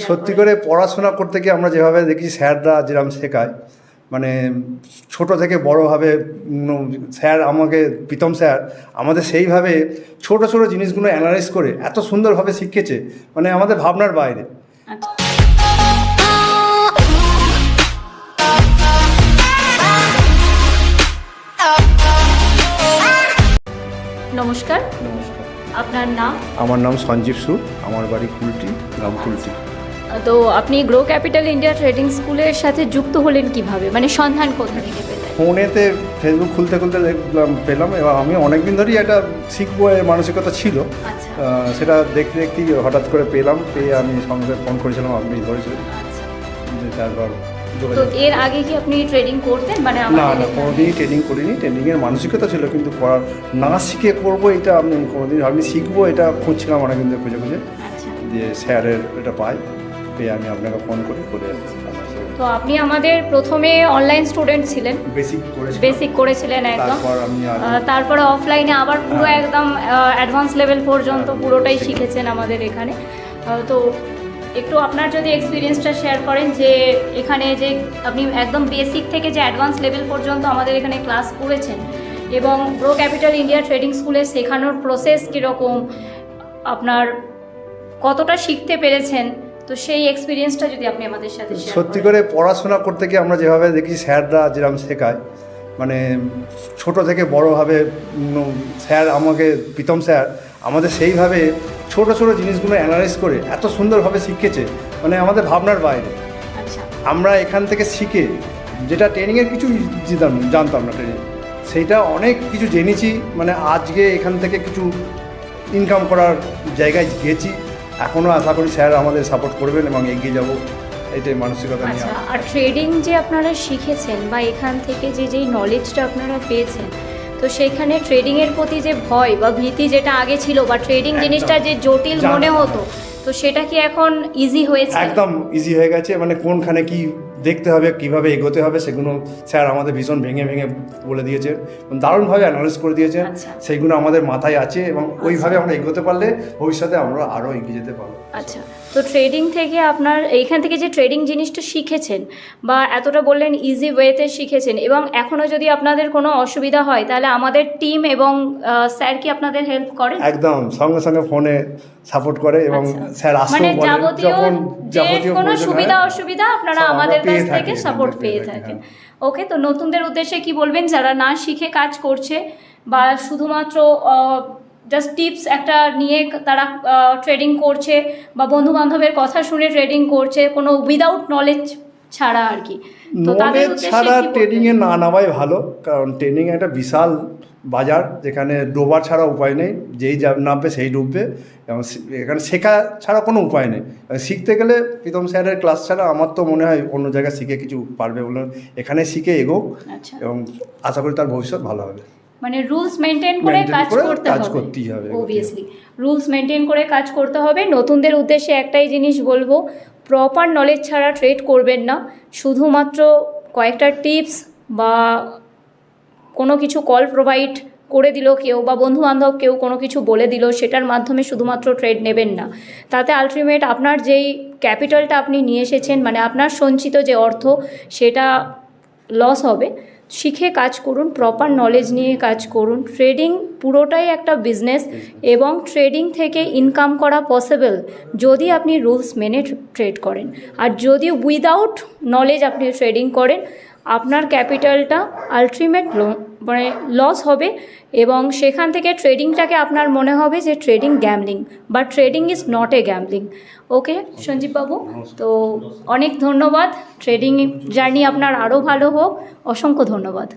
share সত্যি করে পড়াশোনা করতে গিয়ে আমরা যেভাবে দেখি স্যাররা যেরকম শেখায় মানে ছোট থেকে বড়োভাবে স্যার আমাকে প্রীতম স্যার আমাদের সেইভাবে ছোট ছোট জিনিসগুলো অ্যানালাইজ করে এত সুন্দরভাবে শিখেছে মানে আমাদের ভাবনার বাইরে। আচ্ছা নমস্কার। নমস্কার আপনার নাম? আমার নাম সঞ্জীব সুর আমার বাড়ি কুলটি গ্রাম কুলটি। তো আপনি গ্রো ক্যাপিটাল ইন্ডিয়া ট্রেডিং স্কুলের সাথে যুক্ত হলেন কীভাবে? মানে সন্ধান কোথা থেকে পেলেন? ফোনেতে ফেসবুক খুলতে খুলতে দেখলাম পেলাম। এবং আমি অনেকদিন ধরেই এটা শিখব এর মানসিকতা ছিল। আচ্ছা। সেটা দেখতে দেখতেই হঠাৎ করে পেলাম পেয়ে আমি সঙ্গে ফোন করেছিলাম আপনি ধরেছিলেন আচ্ছা। যে তারপর তো এর আগে কি আপনি ট্রেডিং করতেন? মানে না না কোনোদিনই ট্রেনিং করিনি। ট্রেনিংয়ের মানসিকতা ছিল কিন্তু করার না শিখে করব এটা আমি কোনোদিন আমি শিখব এটা খুঁজছিলাম অনেকদিন ধরে খুঁজে খুঁজে। আচ্ছা। দিয়ে স্যারের এটা পাই পেয়ে আমি আপনাকে ফোন করি করে তো আপনি আমাদের প্রথমে অনলাইন স্টুডেন্ট ছিলেন। বেসিক করেছি বেসিক করেছিলেন একদম। তারপরে অফলাইনে আবার পুরো হ্যাঁ। একদম অ্যাডভান্স লেভেল পর্যন্ত হ্যাঁ, পুরোটাই শিখেছেন আমাদের এখানে। তো একটু আপনার যদি এক্সপিরিয়েন্সটা শেয়ার করেন যে এখানে যে আপনি একদম বেসিক থেকে যে অ্যাডভান্স লেভেল পর্যন্ত আমাদের এখানে ক্লাস করেছেন এবং প্রো ক্যাপিটাল ইন্ডিয়া ট্রেডিং স্কুলে শেখানোর প্রসেস কীরকম আপনার কতটা শিখতে পেরেছেন তো সেই এক্সপিরিয়েন্সটা যদি আপনি আমাদের সাথে সত্যি করে পড়াশোনা করতে গিয়ে আমরা যেভাবে দেখি স্যাররা যেরকম শেখায় মানে ছোট থেকে বড়োভাবে স্যার আমাকে প্রীতম স্যার আমাদের সেইভাবে ছোট ছোট জিনিসগুলো অ্যানালাইজ করে এত সুন্দরভাবে শিখেছে মানে আমাদের ভাবনার বাইরে। আচ্ছা। আমরা এখান থেকে শিখে যেটা ট্রেনিংয়ের কিছু জিতাম জানতাম না ট্রেনিং সেইটা অনেক কিছু জেনেছি মানে আজকে এখান থেকে কিছু ইনকাম করার জায়গায় গেছি। এখনও আশা করি স্যার আমাদের সাপোর্ট করবেন এবং এগিয়ে যাব এটাই মানসিকতা নিয়ে আচ্ছা আর ট্রেডিং যে আপনারা শিখেছেন বা এখান থেকে যে যেই নলেজটা আপনারা পেয়েছেন তো সেখানে ট্রেডিং এর প্রতি যে ভয় বা ভীতি যেটা আগে ছিল বা ট্রেডিং জিনিসটা যে জটিল মনে হতো তো সেটা কি এখন ইজি হয়েছে? একদম ইজি হয়ে গেছে মানে কোনখানে কি দেখতে হবে কীভাবে এগোতে হবে সেগুলো স্যার আমাদের ভীষণ ভেঙে ভেঙে বলে দিয়েছেন দারুণভাবে অ্যানালাইজ করে দিয়েছে। আচ্ছা। সেইগুলো আমাদের মাথায় আছে এবং ওইভাবে আমরা এগোতে পারলে ভবিষ্যতে আমরা আরও এগিয়ে যেতে পারব। আচ্ছা। তো ট্রেডিং থেকে আপনার এইখান থেকে যে ট্রেডিং জিনিসটা শিখেছেন বা এতটা বললেন ইজি ওয়েতে শিখেছেন এবং এখনও যদি আপনাদের কোনো অসুবিধা হয় তাহলে আমাদের টিম এবং স্যার কি আপনাদের হেল্প করে একদম। সঙ্গে সঙ্গে ফোনে সাপোর্ট করে এবং আচ্ছা। স্যার আসতেও মানে যখন যে যাবতীয় কোনো সুবিধা অসুবিধা আপনারা আমাদের কাছ থেকে সাপোর্ট পেয়ে থাকেন হ্যাঁ। ওকে তো নতুনদের উদ্দেশ্যে কি বলবেন যারা না শিখে কাজ করছে বা শুধুমাত্র জাস্ট টিপস একটা নিয়ে তারা ট্রেডিং করছে বা বন্ধু বান্ধবের কথা শুনে ট্রেডিং করছে কোনো উইদাউট নলেজ ছাড়া আর কি। তো তাদের ছাড়া? ট্রেনিংয়ে না নামাই ভালো কারণ ট্রেনিং একটা বিশাল বাজার যেখানে ডোবার ছাড়া উপায় নেই যেই যা নামবে সেই ডুববে এবং এখানে শেখা ছাড়া কোনো উপায় নেই। শিখতে গেলে প্রীতম স্যারের ক্লাস ছাড়া আমার তো মনে হয় অন্য জায়গায় শিখে কিছু পারবে বলে এখানে শিখে এগোক আচ্ছা। এবং আশা করি তার ভবিষ্যৎ ভালো হবে। মানে রুলস মেনটেন করে কাজ করতে হবে, অবভিয়াসলি রুলস মেনটেন করে কাজ করতে হবে। নতুনদের উদ্দেশ্যে একটাই জিনিস বলব প্রপার নলেজ ছাড়া ট্রেড করবেন না। শুধুমাত্র কয়েকটা টিপস বা কোনো কিছু কল প্রোভাইড করে দিল কেউ বা বন্ধু বান্ধব কেউ কোনো কিছু বলে দিল সেটার মাধ্যমে শুধুমাত্র ট্রেড নেবেন না। তাতে আলটিমেট আপনার যেই ক্যাপিটালটা আপনি নিয়ে এসেছেন মানে আপনার সঞ্চিত যে অর্থ সেটা লস হবে। শিখে কাজ করুন প্রপার নলেজ নিয়ে কাজ করুন। ট্রেডিং পুরোটাই একটা বিজনেস এবং ট্রেডিং থেকে ইনকাম করা পসিবল যদি আপনি রুলস মেনে ট্রেড করেন। আর যদি উইদাউট নলেজ আপনি ট্রেডিং করেন আপনার ক্যাপিটালটা আলটিমেট মানে লস হবে এবং সেখান থেকে ট্রেডিংটাকে আপনার মনে হবে যে ট্রেডিং গ্যামলিং বা trading is not a gambling okay সঞ্জীববাবু? তো অনেক ধন্যবাদ। ট্রেডিং জার্নি আপনার আরও ভালো হোক। অসংখ্য ধন্যবাদ।